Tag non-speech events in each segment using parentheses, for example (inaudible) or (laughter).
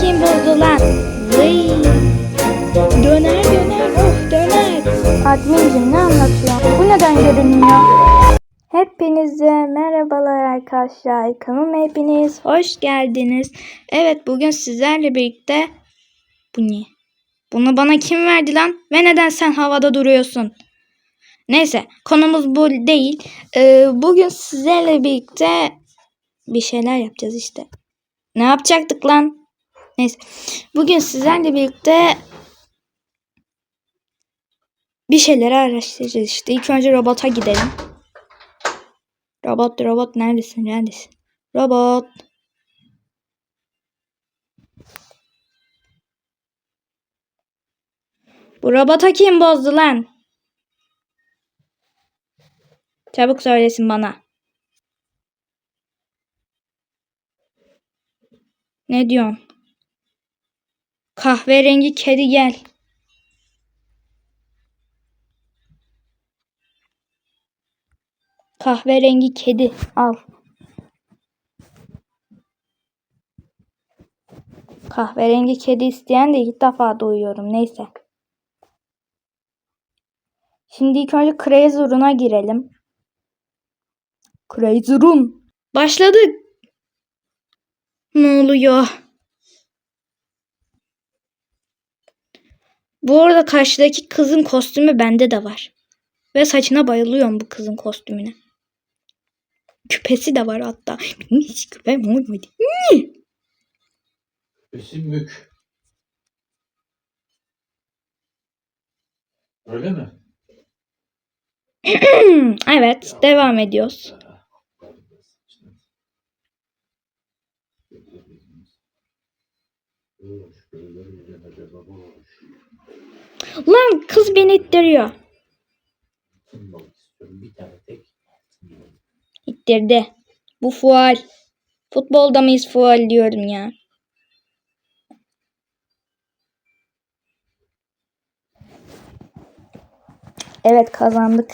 kim bozdu lan? Vıy. Döner döner oh döner. Admincim ne anlatıyor? Bu neden görünmüyor? Hepinize merhabalar arkadaşlar. Kanalıma hepiniz hoş geldiniz. Evet bugün sizlerle birlikte... Bu ne? Bunu bana kim verdi lan? Ve neden sen havada duruyorsun? Neyse konumuz bu değil. Ee, bugün sizlerle birlikte bir şeyler yapacağız işte. Ne yapacaktık lan? Neyse. Bugün sizlerle birlikte bir şeyleri araştıracağız işte. İlk önce robota gidelim. Robot robot neredesin neredesin? Robot. Bu robota kim bozdu lan? Çabuk söylesin bana. Ne diyorsun? Kahverengi kedi gel. Kahverengi kedi al. Kahverengi kedi isteyen de ilk defa duyuyorum. Neyse. Şimdi ilk önce Crazy Room'a girelim. Crazy Room. Başladık. Ne oluyor? Bu arada karşıdaki kızın kostümü bende de var. Ve saçına bayılıyorum bu kızın kostümüne. Küpesi de var hatta. Hiç küpem olmadı. Besim mük. Öyle mi? (clears throat) evet, devam ediyoruz. Lan kız beni ittiriyor. İttirdi. Bu fual. Futbolda mıyız fual diyorum ya. Evet kazandık.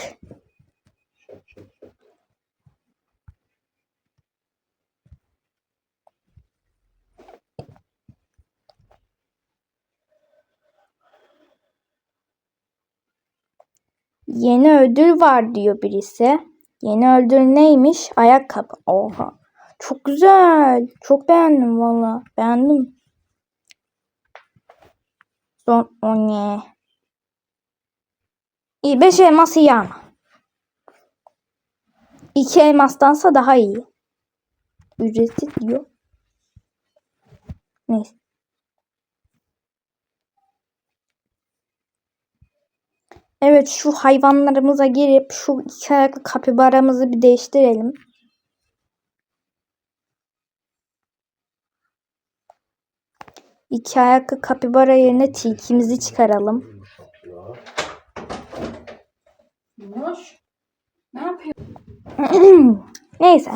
Yeni ödül var diyor birisi. Yeni ödül neymiş? Ayakkabı. Oha. Çok güzel. Çok beğendim valla. Beğendim. Son o ne? İyi beş elmas iyi ama. İki elmastansa daha iyi. Ücretsiz diyor. Neyse. Evet şu hayvanlarımıza girip şu iki ayaklı kapibaramızı bir değiştirelim. İki ayaklı kapibara yerine tilkimizi çıkaralım. Ne? (clears throat) Neyse.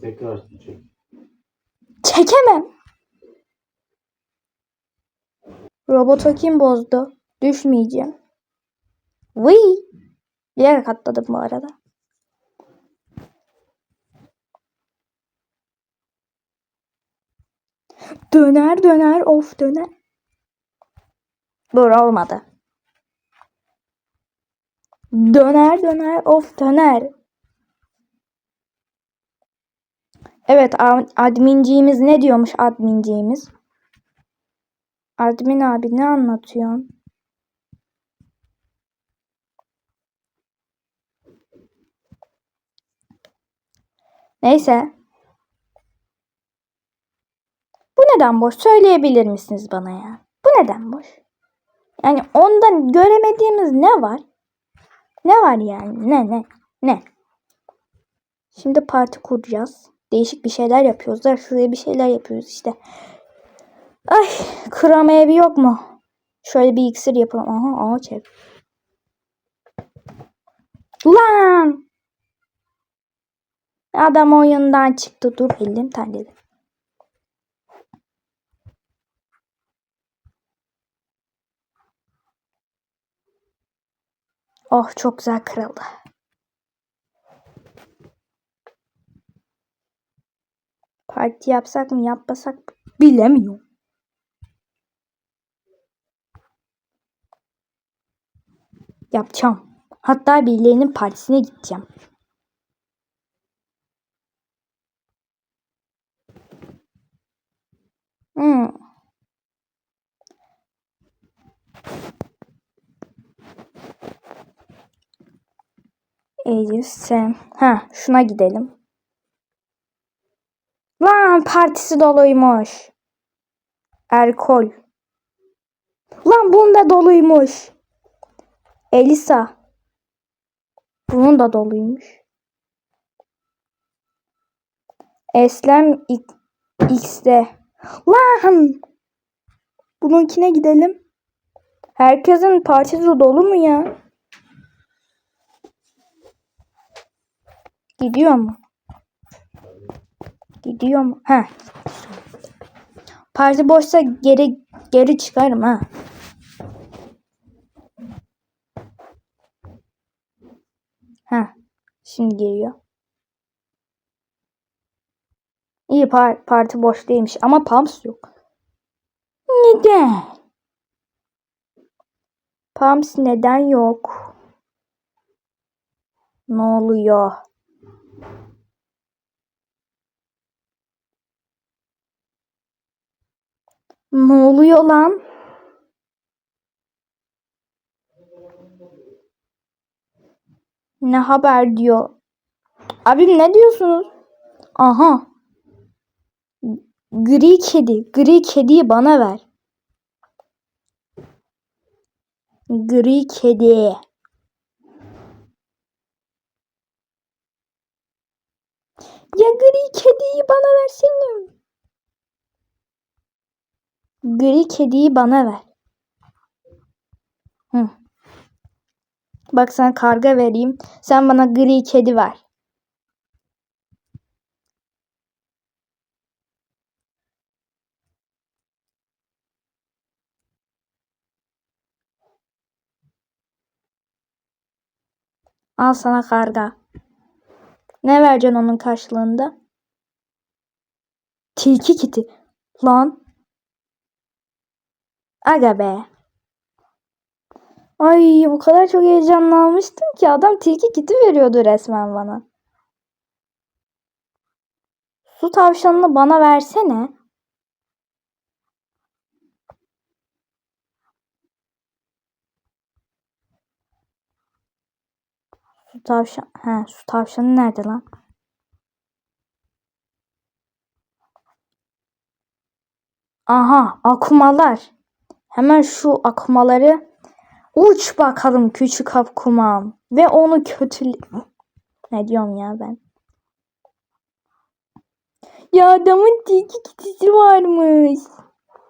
Tekrar çek. Çekemem. Robotu kim bozdu? Düşmeyeceğim. Vıy. Bilerek atladım bu arada. Döner döner of döner. Dur olmadı. Döner döner of döner. Evet adminciğimiz ne diyormuş adminciğimiz? Admin abi ne anlatıyorsun? Neyse. Bu neden boş? Söyleyebilir misiniz bana ya? Bu neden boş? Yani ondan göremediğimiz ne var? Ne var yani? Ne ne? Ne? Şimdi parti kuracağız. Değişik bir şeyler yapıyoruz. Da şuraya bir şeyler yapıyoruz işte. Ay krema evi yok mu? Şöyle bir iksir yapalım. Aha ağaç ev. Lan! Adam oyundan çıktı. Dur elim terledi. Oh çok güzel kırıldı. Parti yapsak mı yapmasak mı? Bilemiyorum. Yapacağım. Hatta birilerinin partisine gideceğim. Hmm. Sen. Ha, şuna gidelim. Lan partisi doluymuş. Erkol. Lan bunda doluymuş. Elisa. Bunun da doluymuş. Eslem X'de. Lan! Bununkine gidelim. Herkesin partisi dolu mu ya? Gidiyor mu? Gidiyor mu? Ha. Parti boşsa geri geri çıkarım ha. Ha. Şimdi geliyor. İyi par parti boş değilmiş ama Pams yok. Neden? Pams neden yok? Ne oluyor? Ne oluyor lan? Ne haber diyor. Abi ne diyorsunuz? Aha. Gri kedi. Gri kediyi bana ver. Gri kedi. Ya gri kediyi bana versene. Gri kediyi bana ver. Hı. Bak sana karga vereyim. Sen bana gri kedi ver. Al sana karga. Ne vereceksin onun karşılığında? Tilki kiti. Lan. Aga be. Ay bu kadar çok heyecanlanmıştım ki adam tilki kiti veriyordu resmen bana. Su tavşanını bana versene. Su tavşan. He, su tavşanı nerede lan? Aha, akumalar. Hemen şu akumaları uç bakalım küçük akumam ve onu kötü ne diyorum ya ben? Ya adamın tilki kitisi varmış.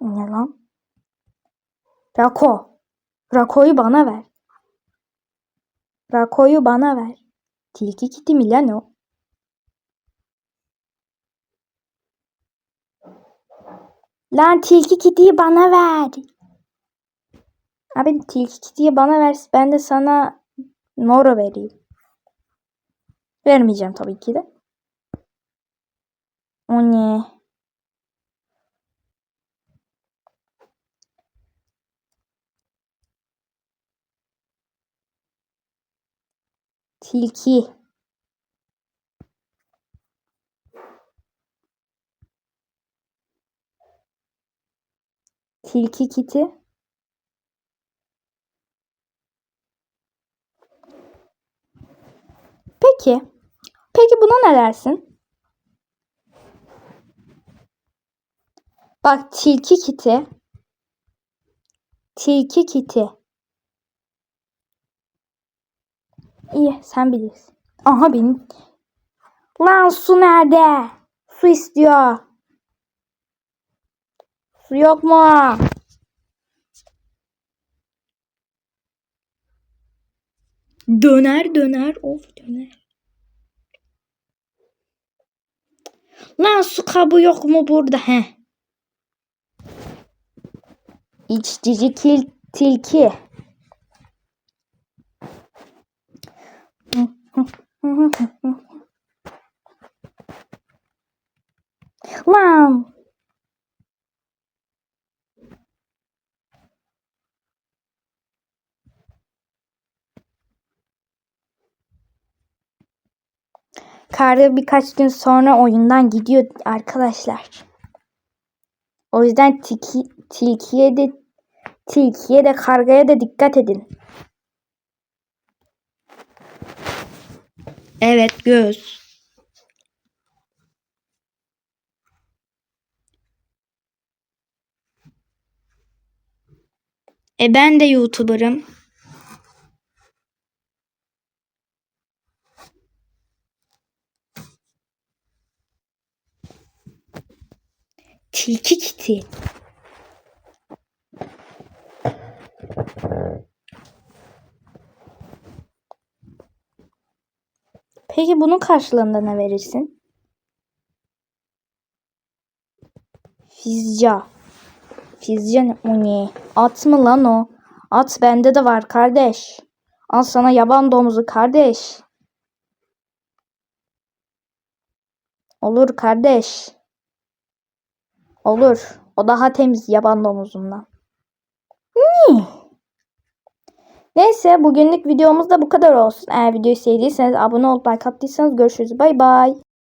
Ne lan? Rako. Rako'yu bana ver. Rako'yu bana ver. Tilki kiti mi lan o? Lan tilki kitiyi bana ver. Abi tilki kitiyi bana ver. Ben de sana Noro vereyim. Vermeyeceğim tabii ki de. O ne? Tilki. Tilki kiti. Peki. Peki buna ne dersin? Bak tilki kiti. Tilki kiti. İyi sen bilirsin. Aha benim. Lan su nerede? Su istiyor. Su yok mu? Döner döner of döner. Lan su kabı yok mu burada he? İç cici kil, tilki. Lan. Karda birkaç gün sonra oyundan gidiyor arkadaşlar. O yüzden tiki, tilkiye de tilkiye de kargaya da dikkat edin. Evet göz. E ben de YouTuber'ım. Tilki kiti. Peki bunun karşılığında ne verirsin? Fizca. Fizca ne? O ne? At mı lan o? At bende de var kardeş. Al sana yaban domuzu kardeş. Olur kardeş. Olur. O daha temiz yaban domuzundan. Hmm. Neyse bugünlük videomuz da bu kadar olsun. Eğer videoyu sevdiyseniz abone olup like attıysanız görüşürüz. Bay bay.